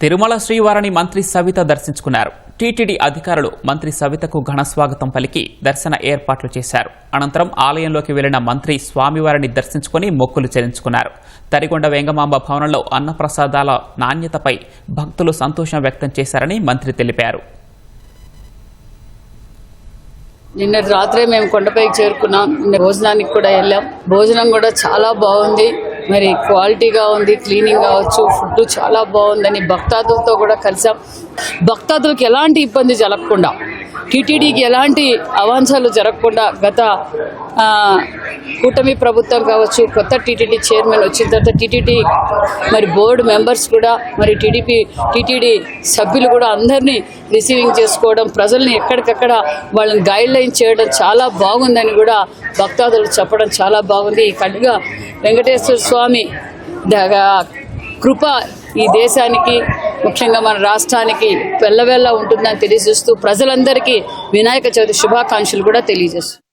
తిరుమల శ్రీవారిని మంత్రి సవిత దర్శించుకున్నారు. టీటీడీ అధికారులు మంత్రి సవితకు ఘన స్వాగతం పలికి దర్శన ఏర్పాట్లు చేశారు. అనంతరం ఆలయంలోకి వెళ్ళిన మంత్రి స్వామివారిని దర్శించుకుని మొక్కులు చెల్లించుకున్నారు. తరిగొండ వెంగమాంబ భవనంలో అన్నప్రసాదాల నాణ్యతపై భక్తులు సంతోషం వ్యక్తం చేశారని మంత్రి తెలిపారు. నిన్న రాత్రే మేము కొండపైకి చేరుకున్నాం. నిన్న భోజనానికి కూడా వెళ్ళాం. భోజనం కూడా చాలా బాగుంది. మరి క్వాలిటీగా ఉంది క్లీనింగ్ కావచ్చు ఫుడ్ చాలా బాగుందని భక్తాదులతో కూడా కలిసాం. భక్తాదులకు ఎలాంటి ఇబ్బంది జరగకుండా టీటీడీకి ఎలాంటి అవాంఛాలు జరగకుండా గత కూటమి ప్రభుత్వం కావచ్చు కొత్త టీటీడీ చైర్మన్ వచ్చిన తర్వాత టీటీడీ మరి బోర్డు మెంబర్స్ కూడా మరి టీడీపీ టీటీడీ సభ్యులు కూడా అందరినీ రిసీవింగ్ చేసుకోవడం ప్రజల్ని ఎక్కడికక్కడ వాళ్ళని గైడ్ లైన్ చేయడం చాలా బాగుందని కూడా భక్తాదులు చెప్పడం చాలా బాగుంది. ఈ కడుగా వెంకటేశ్వర స్వామి కృప ఈ దేశానికి ముఖ్యంగా మన రాష్ట్రానికి వెళ్ళవెళ్ళ ఉంటుందని తెలియజేస్తూ ప్రజలందరికీ వినాయక చవితి శుభాకాంక్షలు కూడా తెలియజేస్తూ